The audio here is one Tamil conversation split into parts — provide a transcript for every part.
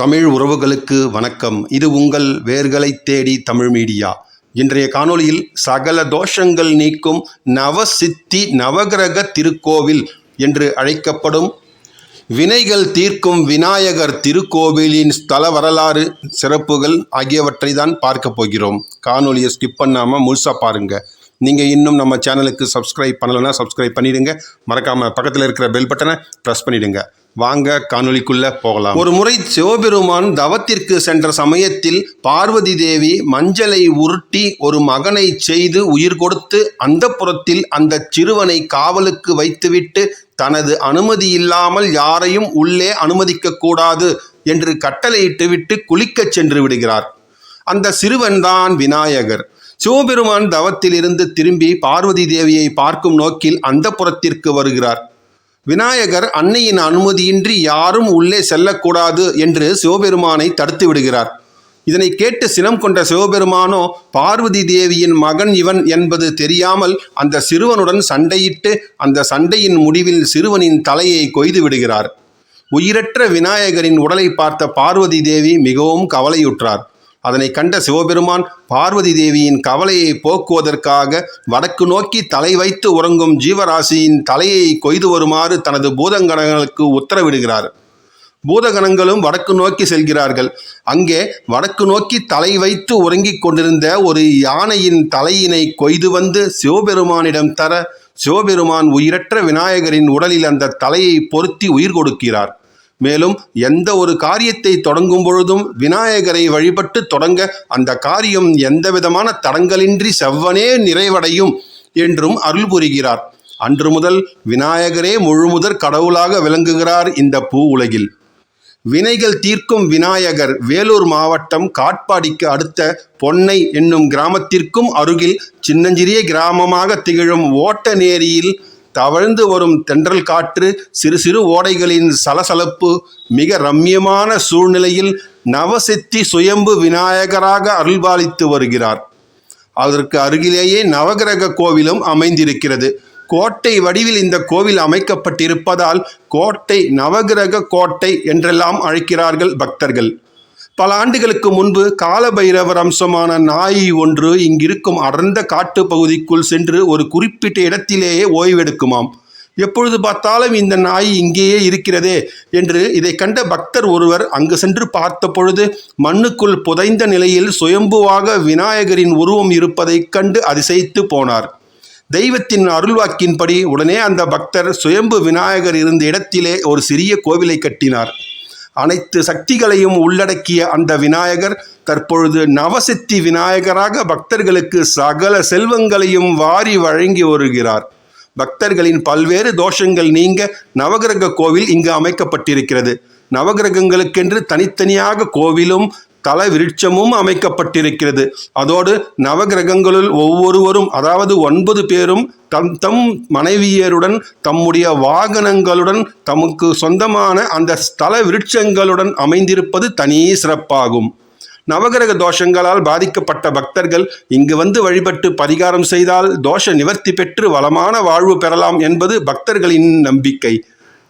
தமிழ் உறவுகளுக்கு வணக்கம். இது உங்கள் வேர்களை தேடி தமிழ் மீடியா. இன்றைய காணொளியில் சகல தோஷங்கள் நீக்கும் நவசித்தி நவகிரக திருக்கோவில் என்று அழைக்கப்படும் வினைகள் தீர்க்கும் விநாயகர் திருக்கோவிலின் ஸ்தல வரலாறு சிறப்புகள் ஆகியவற்றை தான் பார்க்க போகிறோம். காணொலியை ஸ்கிப் பண்ணாமல் முழுசாக பாருங்கள் நீங்கள் இன்னும் நம்ம சேனலுக்கு சப்ஸ்கிரைப் பண்ணலைன்னா சப்ஸ்கிரைப் பண்ணிடுங்க. மறக்காமல் பக்கத்தில் இருக்கிற பெல் பட்டனை ப்ரெஸ் பண்ணிவிடுங்க வாங்க காணொலிக்குள்ள போகலாம். ஒரு முறை சிவபெருமான் தவத்திற்கு சென்ற சமயத்தில் பார்வதி தேவி மஞ்சளை உருட்டி ஒரு மகனை செய்து உயிர் கொடுத்து அந்த புறத்தில் அந்த சிறுவனை காவலுக்கு வைத்துவிட்டு தனது அனுமதி இல்லாமல் யாரையும் உள்ளே அனுமதிக்க கூடாது என்று கட்டளையிட்டு விட்டு குளிக்கச் சென்று விடுகிறார். அந்த சிறுவன்தான் விநாயகர். சிவபெருமான் தவத்திலிருந்து திரும்பி பார்வதி தேவியை பார்க்கும் நோக்கில் அந்த புறத்திற்கு வருகிறார். விநாயகர் அன்னையின் அனுமதியின்றி யாரும் உள்ளே செல்லக்கூடாது என்று சிவபெருமானை தடுத்து விடுகிறார். இதனை கேட்டு சினம் கொண்ட சிவபெருமானோ பார்வதி தேவியின் மகன் இவன் என்பது தெரியாமல் அந்த சிறுவனுடன் சண்டையிட்டு அந்த சண்டையின் முடிவில் சிறுவனின் தலையை கொய்து விடுகிறார். உயிரற்ற விநாயகரின் உடலை பார்த்த பார்வதி தேவி மிகவும் கவலையுற்றார். அதனை கண்ட சிவபெருமான் பார்வதி தேவியின் கவலையை போக்குவதற்காக வடக்கு நோக்கி தலை வைத்து உறங்கும் ஜீவராசியின் தலையை கொய்து வருமாறு தனது பூதங்கணங்களுக்கு உத்தரவிடுகிறார். பூதகணங்களும் வடக்கு நோக்கி செல்கிறார்கள். அங்கே வடக்கு நோக்கி தலை வைத்து உறங்கிக் கொண்டிருந்த ஒரு யானையின் தலையினை கொய்து வந்து சிவபெருமானிடம் தர சிவபெருமான் உயிரற்ற விநாயகரின் உடலில் அந்த தலையை பொருத்தி உயிர் கொடுக்கிறார். மேலும் எந்த ஒரு காரியத்தை தொடங்கும் பொழுதும் விநாயகரை வழிபட்டு தொடங்க அந்த காரியம் எந்தவிதமான தடங்கலின்றி செவ்வனே நிறைவடையும் என்றும் அருள் புரிகிறார். அன்று முதல் விநாயகரே முழுமுதற் கடவுளாக விளங்குகிறார் இந்த பூ உலகில். வினைகள் தீர்க்கும் விநாயகர் வேலூர் மாவட்டம் காட்பாடிக்கு அடுத்த பொன்னை என்னும் கிராமத்திற்கும் அருகில் சின்னஞ்சிறிய கிராமமாக திகழும் ஓட்டநேரியில் தவழ்ந்து வரும் தென்றல் காற்று சிறு சிறு ஓடைகளின் சலசலப்பு மிக ரம்மியமான சூழ்நிலையில் நவசித்தி சுயம்பு விநாயகராக அருள்பாலித்து வருகிறார். அதற்கு அருகிலேயே நவகிரக கோவிலும் அமைந்திருக்கிறது. கோட்டை வடிவில் இந்த கோவில் அமைக்கப்பட்டிருப்பதால் கோட்டை நவகிரக கோட்டை என்றெல்லாம் அழைக்கிறார்கள் பக்தர்கள். பல ஆண்டுகளுக்கு முன்பு காலபைரவர் அம்சமான நாய் ஒன்று இங்கிருக்கும் அடர்ந்த காட்டு பகுதிக்குள் சென்று ஒரு குறிப்பிட்ட இடத்திலேயே ஓய்வெடுக்குமாம். எப்பொழுது பார்த்தாலும் இந்த நாய் இங்கேயே இருக்கிறதே என்று இதை கண்ட பக்தர் ஒருவர் அங்கு சென்று பார்த்த பொழுது மண்ணுக்குள் புதைந்த நிலையில் சுயம்புவாக விநாயகரின் உருவம் இருப்பதைக் கண்டு அதிசயித்து போனார். தெய்வத்தின் அருள்வாக்கின்படி உடனே அந்த பக்தர் சுயம்பு விநாயகர் இருந்த இடத்திலே ஒரு சிறிய கோவிலை கட்டினார். அனைத்து சக்திகளையும் உள்ளடக்கிய அந்த விநாயகர் தற்பொழுது நவசித்தி விநாயகராக பக்தர்களுக்கு சகல செல்வங்களையும் வாரி வழங்கி வருகிறார். பக்தர்களின் பல்வேறு தோஷங்கள் நீங்க நவகிரக கோவில் இங்கு அமைக்கப்பட்டிருக்கிறது. நவகிரகங்களுக்கென்று தனித்தனியாக கோவிலும் தல விருட்சமும் அமைக்கப்பட்டிருக்கிறது. அதோடு நவகிரகங்களுள் ஒவ்வொருவரும் அதாவது ஒன்பது பேரும் தம் தம் மனைவியருடன் தம்முடைய வாகனங்களுடன் தமக்கு சொந்தமான அந்த ஸ்தல விருட்சங்களுடன் அமைந்திருப்பது தனி சிறப்பாகும். நவகிரக தோஷங்களால் பாதிக்கப்பட்ட பக்தர்கள் இங்கு வந்து வழிபட்டு பரிகாரம் செய்தால் தோஷ நிவர்த்தி பெற்று வளமான வாழ்வு பெறலாம் என்பது பக்தர்களின் நம்பிக்கை.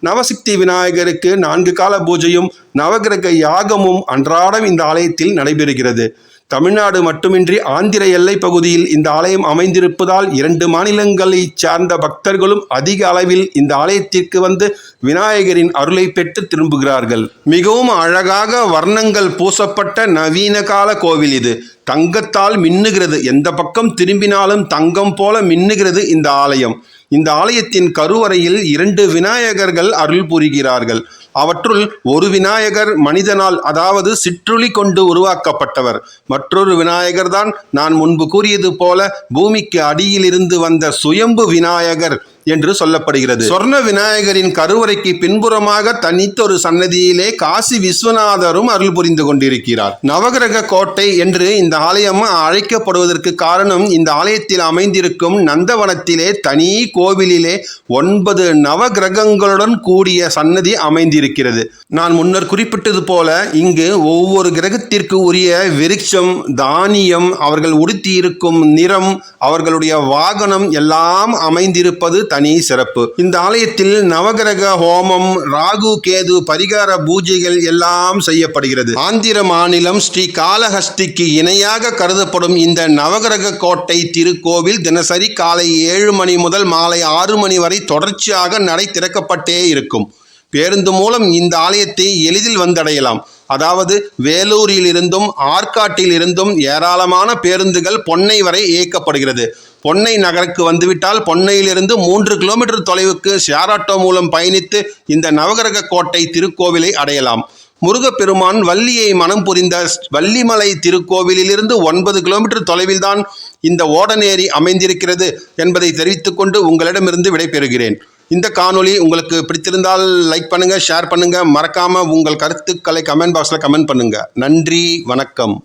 நவசக்தி விநாயகருக்கு நான்கு கால பூஜையும் நவகிரக யாகமும் அன்றாடம் இந்த ஆலயத்தில் நடைபெறுகிறது. தமிழ்நாடு மட்டுமின்றி ஆந்திர எல்லை பகுதியில் இந்த ஆலயம் அமைந்திருப்பதால் இரண்டு மாநிலங்களைச் சார்ந்த பக்தர்களும் அதிக அளவில் இந்த ஆலயத்திற்கு வந்து விநாயகரின் அருளை பெற்று திரும்புகிறார்கள். மிகவும் அழகாக வர்ணங்கள் பூசப்பட்ட நவீன கால கோவில் இது. தங்கத்தால் மின்னுகிறது. எந்த பக்கம் திரும்பினாலும் தங்கம் போல மின்னுகிறது இந்த ஆலயம். இந்த ஆலயத்தின் கருவறையில் இரண்டு விநாயகர்கள் அருள் புரிகிறார்கள். அவற்றுள் ஒரு விநாயகர் மனிதனால் அதாவது சிற்றுளி கொண்டு உருவாக்கப்பட்டவர். மற்றொரு விநாயகர் தான் நான் முன்பு கூறியது போல பூமிக்கு அடியில் இருந்து வந்த சுயம்பு விநாயகர். என்று சொல்லப்படுகிறது. சொர்ண விநாயகரின் கருவறைக்கு பின்புறமாக தனித்தொரு சன்னதியிலே காசி விஸ்வநாதரும் அருள் புரிந்து கொண்டிருக்கிறார். நவகிரக கோட்டை என்று இந்த ஆலயம் அழைக்கப்படுவதற்கு காரணம் இந்த ஆலயத்தில் அமைந்திருக்கும் நந்தவனத்திலே தனி கோவிலிலே ஒன்பது நவகிரகங்களுடன் கூடிய சன்னதி அமைந்திருக்கிறது. நான் முன்னர் குறிப்பிட்டது போல இங்கு ஒவ்வொரு கிரகத்திற்கு உரிய விருட்சம் தானியம் அவர்கள் உடுத்தியிருக்கும் நிறம் அவர்களுடைய வாகனம் எல்லாம் அமைந்திருப்பது தனி சிறப்பு. இந்த ஆலயத்தில் நவகிரக ஹோமம் ராகு கேது பரிகார பூஜைகள் எல்லாம் செய்யப்படுகிறது. ஆந்திர மாநிலம் ஸ்ரீ காளஹஸ்திக்கு இணையாக கருதப்படும் இந்த நவகிரக கோட்டை திருக்கோவில் தினசரி காலை ஏழு மணி முதல் மாலை ஆறு மணி வரை தொடர்ச்சியாக நடை திறக்கப்பட்டே இருக்கும். பேருந்து மூலம் இந்த ஆலயத்தை எளிதில் வந்தடையலாம். அதாவது வேலூரில் இருந்தும் ஆற்காட்டில் இருந்தும் ஏராளமான பேருந்துகள் பொன்னை வரை இயக்கப்படுகிறது. பொன்னை நகருக்கு வந்துவிட்டால் பொன்னையிலிருந்து மூன்று கிலோமீட்டர் தொலைவுக்கு ஷேர் ஆட்டோ மூலம் பயணித்து இந்த நவகிரக கோட்டை திருக்கோவிலை அடையலாம். முருகப்பெருமான் வள்ளியை மனம் புரிந்த வள்ளிமலை திருக்கோவிலிலிருந்து ஒன்பது கிலோமீட்டர் தொலைவில்தான் இந்த ஓடநேரி அமைந்திருக்கிறது என்பதை தெரிவித்துக்கொண்டு உங்களிடமிருந்து விடைபெறுகிறேன். இந்த காணொளி உங்களுக்கு பிடித்திருந்தால் லைக் பண்ணுங்கள் ஷேர் பண்ணுங்கள் மறக்காமல் உங்கள் கருத்துக்களை கமெண்ட் பாக்ஸில் கமெண்ட் பண்ணுங்கள் நன்றி வணக்கம்.